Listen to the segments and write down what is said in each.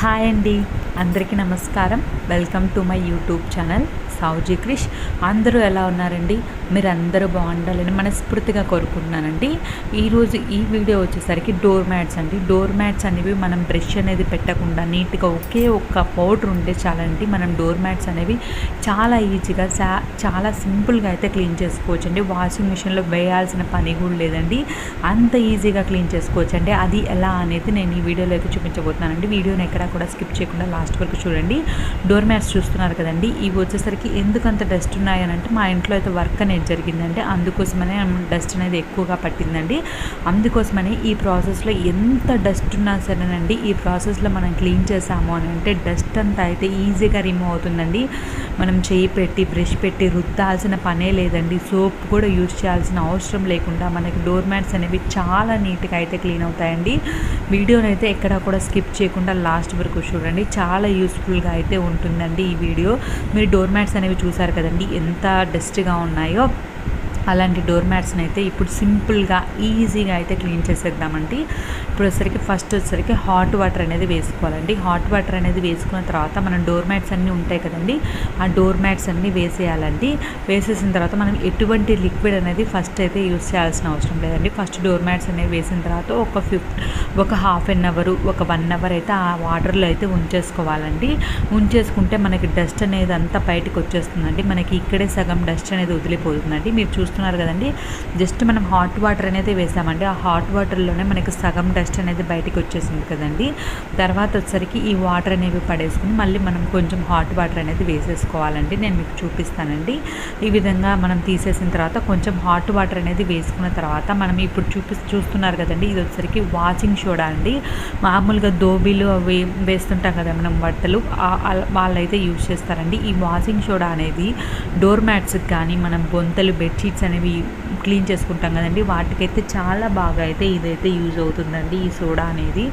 Hi అండి. అందరికీ నమస్కారం. Welcome to my YouTube channel. Savuji Krish అందరూ ఎలా ఉన్నారండి? మీరు అందరూ బాగుండాలని మనస్ఫూర్తిగా కోరుకుంటున్నానండి. ఈరోజు ఈ వీడియో వచ్చేసరికి డోర్ మ్యాట్స్ అండి. డోర్ మ్యాట్స్ అనేవి మనం బ్రష్ అనేది పెట్టకుండా నీట్గా ఒకే ఒక్క పౌడర్ ఉంటే చాలండి. మనం డోర్ మ్యాట్స్ అనేవి చాలా ఈజీగా చాలా సింపుల్గా అయితే క్లీన్ చేసుకోవచ్చు అండి వాషింగ్ మిషన్లో వేయాల్సిన పని కూడా లేదండి. అంత ఈజీగా క్లీన్ చేసుకోవచ్చు అండి అది ఎలా అనేది నేను ఈ వీడియోలో అయితే చూపించబోతున్నానండి. వీడియోని ఎక్కడా కూడా స్కిప్ చేయకుండా లాస్ట్ వరకు చూడండి. డోర్ మ్యాట్స్ చూస్తున్నారు కదండి. ఇవి వచ్చేసరికి ఎందుకు అంత డస్ట్ ఉన్నాయనంటే మా ఇంట్లో అయితే వర్క్ అనేది జరిగిందండి. అందుకోసమనే డస్ట్ అనేది ఎక్కువగా పట్టిందండి. అందుకోసమని ఈ ప్రాసెస్లో ఎంత డస్ట్ ఉన్నా సరేనండి ఈ ప్రాసెస్లో మనం క్లీన్ చేసాము అని అంటే డస్ట్ అంతా అయితే ఈజీగా రిమూవ్ అవుతుందండి. మనం చేయి పెట్టి బ్రష్ పెట్టి రుద్దాల్సిన పనే లేదండి. సోప్ కూడా యూజ్ చేయాల్సిన అవసరం లేకుండా మనకి డోర్ మ్యాట్స్ అనేవి చాలా నీట్గా అయితే క్లీన్ అవుతాయండి. వీడియోని అయితే ఎక్కడ కూడా స్కిప్ చేయకుండా లాస్ట్ వరకు చూడండి. చాలా యూస్ఫుల్గా అయితే ఉంటుందండి ఈ వీడియో. మీరు డోర్ మ్యాట్స్ అనేవి చూసారు కదండి. ఎంత డస్ట్గా ఉన్నాయో. అలాంటి డోర్ మ్యాట్స్ని అయితే ఇప్పుడు సింపుల్గా ఈజీగా అయితే క్లీన్ చేసేద్దామండి. ఇప్పుడు వచ్చేసరికి ఫస్ట్ వచ్చేసరికి హాట్ వాటర్ అనేది వేసుకోవాలండి. హాట్ వాటర్ అనేది వేసుకున్న తర్వాత మనం డోర్ మ్యాట్స్ అన్నీ ఉంటాయి కదండి ఆ డోర్ మ్యాట్స్ అన్నీ వేసేయాలండి. వేసేసిన తర్వాత మనం ఎటువంటి లిక్విడ్ అనేది ఫస్ట్ అయితే యూస్ చేయాల్సిన అవసరం లేదండి. ఫస్ట్ డోర్ మ్యాట్స్ అనేవి వేసిన తర్వాత ఒక ఫిఫ్త్ ఒక హాఫ్ అన్ అవర్ ఒక వన్ అవర్ అయితే ఆ వాటర్లో అయితే ఉంచేసుకోవాలండి. ఉంచేసుకుంటే మనకి డస్ట్ అనేది అంతా బయటకు వచ్చేస్తుందండి. మనకి ఇక్కడే సగం డస్ట్ అనేది వదిలిపోతుందండి. మీరు చూస్తున్నారు కదండి. జస్ట్ మనం హాట్ వాటర్ అనేది వేసామండి. ఆ హాట్ వాటర్లోనే మనకి సగం డస్ట్ అనేది బయటకు వచ్చేసింది కదండి. తర్వాత వచ్చరికి ఈ వాటర్ అనేవి పడేసుకుని మళ్ళీ మనం కొంచెం హాట్ వాటర్ అనేది వేసేసుకోవాలండి. నేను మీకు చూపిస్తానండి. ఈ విధంగా మనం తీసేసిన తర్వాత కొంచెం హాట్ వాటర్ అనేది వేసుకున్న తర్వాత మనం ఇప్పుడు చూపి చూస్తున్నారు కదండి. ఇది వచ్చరికి వాషింగ్ సోడా అండి. మామూలుగా దోబీలు అవి వేస్తుంటాం కదా మనం బట్టలు. వాళ్ళైతే యూజ్ చేస్తారండి. ఈ వాషింగ్ సోడా అనేది డోర్ మ్యాట్స్కి కానీ మనం బొంతలు బెడ్షీట్స్ అనేవి క్లీన్ చేసుకుంటాం కదండి. వాటికైతే చాలా బాగా అయితే ఇదైతే యూజ్ అవుతుందండి ఈ సోడా అనేది.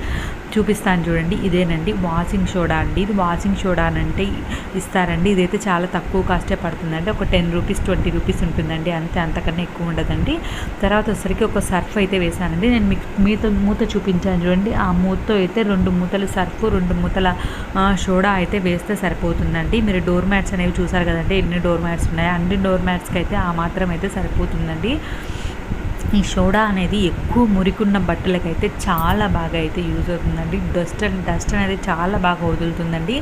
చూపిస్తాను చూడండి. ఇదేనండి వాషింగ్ సోడా అండి. ఇది వాషింగ్ సోడా అని అంటే ఇస్తారండి. ఇదైతే చాలా తక్కువ కాస్టే పడుతుందండి. ఒక టెన్ రూపీస్ ట్వంటీ రూపీస్ ఉంటుందండి. అంతే అంతకన్నా ఎక్కువ ఉండదండి. తర్వాత వచ్చేసరికి ఒక సర్ఫ్ అయితే వేసానండి నేను మీకు మీతో మూత చూపించాను చూడండి. ఆ మూతతో అయితే రెండు మూతలు సర్ఫ్ రెండు మూతల సోడా అయితే వేస్తే సరిపోతుందండి. మీరు డోర్ మ్యాట్స్ అనేవి చూసారు కదండి. ఎన్ని డోర్ మ్యాట్స్ ఉన్నాయి అన్ని డోర్ మ్యాట్స్కి అయితే ఆ మాత్రం అయితే సరిపోతుందండి. ఈ సోడా అనేది ఎక్కువ మురికున్న బట్టలకైతే చాలా బాగా అయితే యూజ్ అవుతుందండి. డస్ట్ డస్ట్ అనేది చాలా బాగా వదులుతుందండి.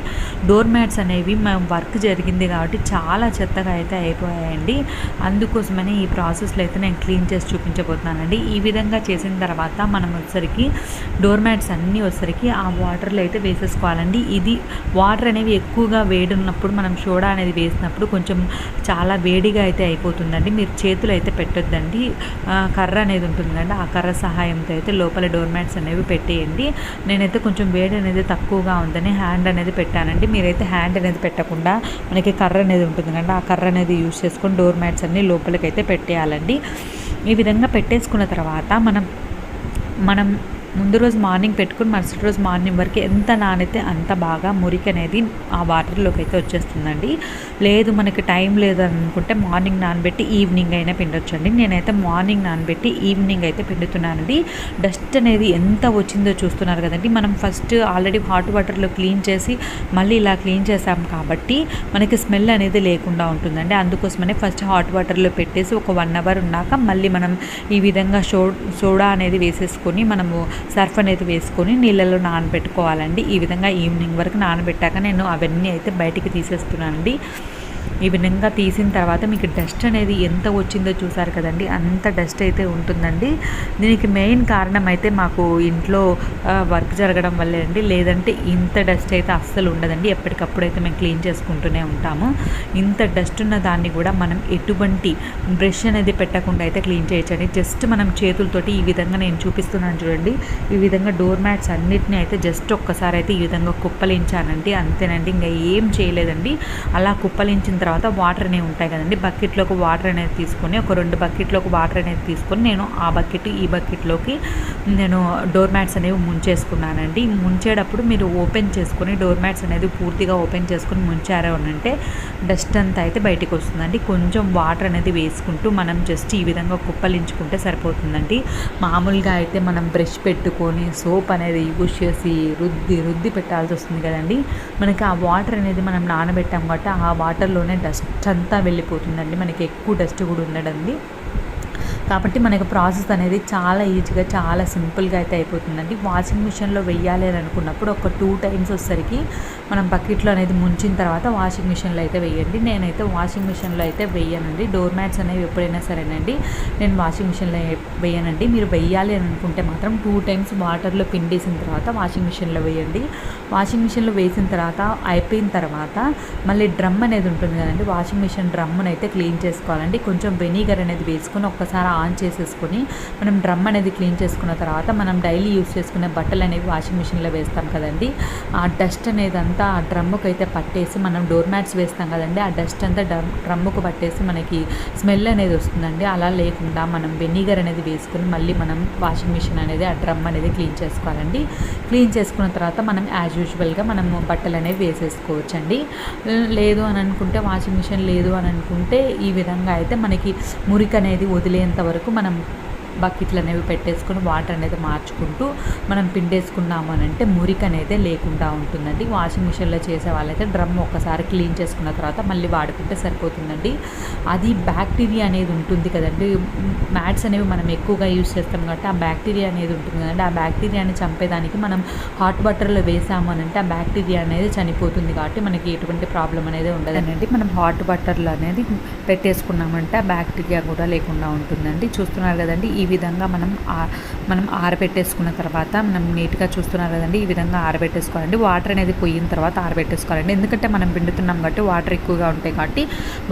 డోర్ మ్యాట్స్ అనేవి మేము వర్క్ జరిగింది కాబట్టి చాలా చెత్తగా అయితే అయిపోయాయండి. అందుకోసమని ఈ ప్రాసెస్లో అయితే నేను క్లీన్ చేసి చూపించబోతున్నానండి. ఈ విధంగా చేసిన తర్వాత మనం వచ్చరికి డోర్ మ్యాట్స్ అన్నీ వచ్చరికి ఆ వాటర్లో అయితే వేసేసుకోవాలండి. ఇది వాటర్ అనేవి ఎక్కువగా వేడి ఉన్నప్పుడు మనం సోడా అనేది వేసినప్పుడు కొంచెం చాలా వేడిగా అయితే అయిపోతుందండి. మీరు చేతులు అయితే పెట్టొద్దండి. కర్ర అనేది ఉంటుందండి. ఆ కర్ర సహాయంతో అయితే లోపల డోర్ మ్యాట్స్ అనేవి పెట్టేయండి. నేనైతే కొంచెం వేడి అనేది తక్కువగా ఉందని హ్యాండ్ అనేది పెట్టానండి. మీరైతే హ్యాండ్ అనేది పెట్టకుండా మనకి కర్ర అనేది ఉంటుంది కండి ఆ కర్ర అనేది యూజ్ చేసుకొని డోర్ మ్యాట్స్ అన్ని లోపలికైతే పెట్టేయాలండి. ఈ విధంగా పెట్టేసుకున్న తర్వాత మనం మనం ముందు రోజు మార్నింగ్ పెట్టుకుని మరుసటి రోజు మార్నింగ్ వరకు ఎంత నానైతే అంత బాగా మురికి అనేది ఆ వాటర్లోకి అయితే వచ్చేస్తుందండి. లేదు మనకి టైం లేదు అనుకుంటే మార్నింగ్ నానబెట్టి ఈవినింగ్ అయినా పిండొచ్చండి. నేనైతే మార్నింగ్ నానబెట్టి ఈవినింగ్ అయితే పిండుతున్నానండి. డస్ట్ అనేది ఎంత వచ్చిందో చూస్తున్నారు కదండి. మనం ఫస్ట్ ఆల్రెడీ హాట్ వాటర్లో క్లీన్ చేసి మళ్ళీ ఇలా క్లీన్ చేసాం కాబట్టి మనకి స్మెల్ అనేది లేకుండా ఉంటుందండి. అందుకోసమనే ఫస్ట్ హాట్ వాటర్లో పెట్టేసి ఒక వన్ అవర్ ఉన్నాక మళ్ళీ మనం ఈ విధంగా సో సోడా అనేది వేసేసుకొని మనము సర్ఫ్ అనేది వేసుకొని నీళ్ళలో నానబెట్టుకోవాలండి. ఈ విధంగా ఈవినింగ్ వరకు నానబెట్టాక నేను అవన్నీ అయితే బయటికి తీసేస్తున్నానండి. ఈ విధంగా తీసిన తర్వాత మీకు డస్ట్ అనేది ఎంత వచ్చిందో చూసారు కదండి. అంత డస్ట్ అయితే ఉంటుందండి. దీనికి మెయిన్ కారణం అయితే మాకు ఇంట్లో వర్క్ జరగడం వల్లే అండి. లేదంటే ఇంత డస్ట్ అయితే అస్సలు ఉండదండి. ఎప్పటికప్పుడు అయితే మేము క్లీన్ చేసుకుంటూనే ఉంటాము. ఇంత డస్ట్ ఉన్న దాన్ని కూడా మనం ఎటువంటి బ్రష్ అనేది పెట్టకుండా అయితే క్లీన్ చేయొచ్చండి. జస్ట్ మనం చేతులతోటి ఈ విధంగా నేను చూపిస్తున్నాను చూడండి. ఈ విధంగా డోర్ మ్యాట్స్ అన్నిటిని అయితే జస్ట్ ఒక్కసారి అయితే ఈ విధంగా కుప్పలించానండి. అంతేనండి. ఇంకా ఏం చేయలేదండి. అలా కుప్పలించిన తర్వాత వాటర్ అనేవి ఉంటాయి కదండి. బకెట్లోకి వాటర్ అనేది తీసుకొని ఒక రెండు బకెట్లోకి వాటర్ అనేది తీసుకొని నేను ఆ బకెట్ ఈ బకెట్లోకి నేను డోర్ మ్యాట్స్ అనేవి ముంచేసుకున్నానండి. ముంచేటప్పుడు మీరు ఓపెన్ చేసుకొని డోర్ మ్యాట్స్ అనేది పూర్తిగా ఓపెన్ చేసుకొని ముంచారు అని అంటే డస్ట్ అంతా అయితే బయటికి వస్తుందండి. కొంచెం వాటర్ అనేది వేసుకుంటూ మనం జస్ట్ ఈ విధంగా కుప్పలించుకుంటే సరిపోతుందండి. మామూలుగా అయితే మనం బ్రష్ పెట్టుకొని సోప్ అనేది యూజ్ చేసి రుద్ది రుద్ది పెట్టాల్సి వస్తుంది కదండి. మనకి ఆ వాటర్ అనేది మనం నానబెట్టాం కాబట్టి ఆ వాటర్లోనే డస్ట్ అంతా వెళ్ళిపోతుందండి. మనకి ఎక్కువ డస్ట్ కూడా ఉండడండి కాబట్టి మనకి ప్రాసెస్ అనేది చాలా ఈజీగా చాలా సింపుల్గా అయితే అయిపోతుందండి. వాషింగ్ మిషన్లో వెయ్యాలి అని అనుకున్నప్పుడు ఒక టూ టైమ్స్ వచ్చేసరికి మనం బకెట్లో అనేది ముంచిన తర్వాత వాషింగ్ మిషన్లో అయితే వేయండి నేనైతే వాషింగ్ మిషన్లో అయితే వేయనండి డోర్ మ్యాట్స్ అనేవి ఎప్పుడైనా సరేనండి నేను వాషింగ్ మిషన్లో వేయనండి మీరు వెయ్యాలి అని అనుకుంటే మాత్రం టూ టైమ్స్ వాటర్లో పిండేసిన తర్వాత వాషింగ్ మిషన్లో వేయండి వాషింగ్ మిషన్లో వేసిన తర్వాత అయిపోయిన తర్వాత మళ్ళీ డ్రమ్ అనేది ఉంటుంది కదండి వాషింగ్ మిషన్ డ్రమ్మును అయితే క్లీన్ చేసుకోవాలండి. కొంచెం వెనిగర్ అనేది వేసుకొని ఒక్కసారి ఆన్ చేసేసుకొని మనం డ్రమ్ అనేది క్లీన్ చేసుకున్న తర్వాత మనం డైలీ యూస్ చేసుకునే బట్టలు అనేవి వాషింగ్ మిషన్లో వేస్తాం కదండి. ఆ డస్ట్ అనేది అంతా ఆ డ్రమ్ముకు అయితే పట్టేసి మనం డోర్ మ్యాట్స్ వేస్తాం కదండి. ఆ డస్ట్ అంతా డ్రమ్ డ్రమ్ముకు పట్టేసి మనకి స్మెల్ అనేది వస్తుందండి. అలా లేకుండా మనం వెనిగర్ అనేది వేసుకుని మళ్ళీ మనం వాషింగ్ మిషన్ అనేది ఆ డ్రమ్ అనేది క్లీన్ చేసుకోవాలండి. క్లీన్ చేసుకున్న తర్వాత మనం యాజ్ యూజువల్గా మనం బట్టలు అనేవి వేసేసుకోవచ్చండి. లేదు అని అనుకుంటే వాషింగ్ మిషన్ లేదు అని అనుకుంటే ఈ విధంగా అయితే మనకి మురికి అనేది వదిలేంత వరకు మనం బకెట్లు అనేవి పెట్టేసుకొని వాటర్ అనేది మార్చుకుంటూ మనం పిండేసుకున్నాము అని అంటే మురికి అనేది లేకుండా ఉంటుందండి. వాషింగ్ మిషన్లో చేసే వాళ్ళైతే డ్రమ్ ఒకసారి క్లీన్ చేసుకున్న తర్వాత మళ్ళీ వాడుకుంటే సరిపోతుందండి. అది బ్యాక్టీరియా అనేది ఉంటుంది కదండి. మ్యాట్స్ అనేవి మనం ఎక్కువగా యూజ్ చేస్తాం కాబట్టి ఆ బ్యాక్టీరియా అనేది ఉంటుంది కదండి. ఆ బ్యాక్టీరియాని చంపేదానికి మనం హాట్ వాటర్లో వేసాము అని అంటే ఆ బ్యాక్టీరియా అనేది చనిపోతుంది కాబట్టి మనకి ఎటువంటి ప్రాబ్లం అనేది ఉండదండి. మనం హాట్ వాటర్లో అనేది పెట్టేసుకున్నామంటే ఆ బ్యాక్టీరియా కూడా లేకుండా ఉంటుందండి. చూస్తున్నారు కదండి ఈ ఈ విధంగా మనం మనం ఆరబెట్టేసుకున్న తర్వాత మనం నీట్గా చూస్తున్నారు కదండి ఈ విధంగా ఆరబెట్టేసుకోవాలండి. వాటర్ అనేది పోయిన తర్వాత ఆరబెట్టేసుకోవాలండి. ఎందుకంటే మనం పిండుతున్నాం కాబట్టి వాటర్ ఎక్కువగా ఉంటాయి కాబట్టి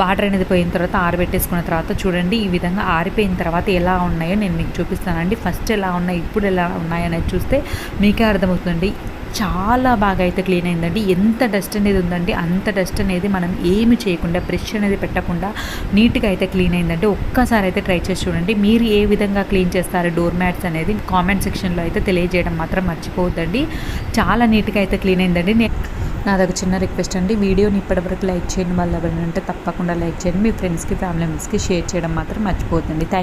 వాటర్ అనేది పోయిన తర్వాత ఆరబెట్టేసుకున్న తర్వాత చూడండి ఈ విధంగా ఆరిపోయిన తర్వాత ఎలా ఉన్నాయో నేను మీకు చూపిస్తానండి. ఫస్ట్ ఎలా ఉన్నాయి ఇప్పుడు ఎలా ఉన్నాయి అనేది చూస్తే మీకే అర్థమవుతుంది చాలా బాగా అయితే క్లీన్ అయిందండి. ఎంత డస్ట్ అనేది ఉందండి అంత డస్ట్ అనేది మనం ఏమి చేయకుండా బ్రష్ అనేది పెట్టకుండా నీట్గా అయితే క్లీన్ అయిందండి. ఒక్కసారి అయితే ట్రై చేసి చూడండి. మీరు ఏ విధంగా క్లీన్ చేస్తారు డోర్ మ్యాట్స్ అనేది కామెంట్ సెక్షన్లో అయితే తెలియజేయడం మాత్రం మర్చిపోవద్దండి. చాలా నీట్గా అయితే క్లీన్ అయిందండి. నేను నాదొక చిన్న రిక్వెస్ట్ అండి. వీడియోని ఇప్పటివరకు లైక్ చేయండి వాళ్ళు ఎవరైనా ఉంటే తప్పకుండా లైక్ చేయండి. మీ ఫ్రెండ్స్కి ఫ్యామిలీ మెంబర్స్కి షేర్ చేయడం మాత్రం మర్చిపోతుంది థ్యాంక్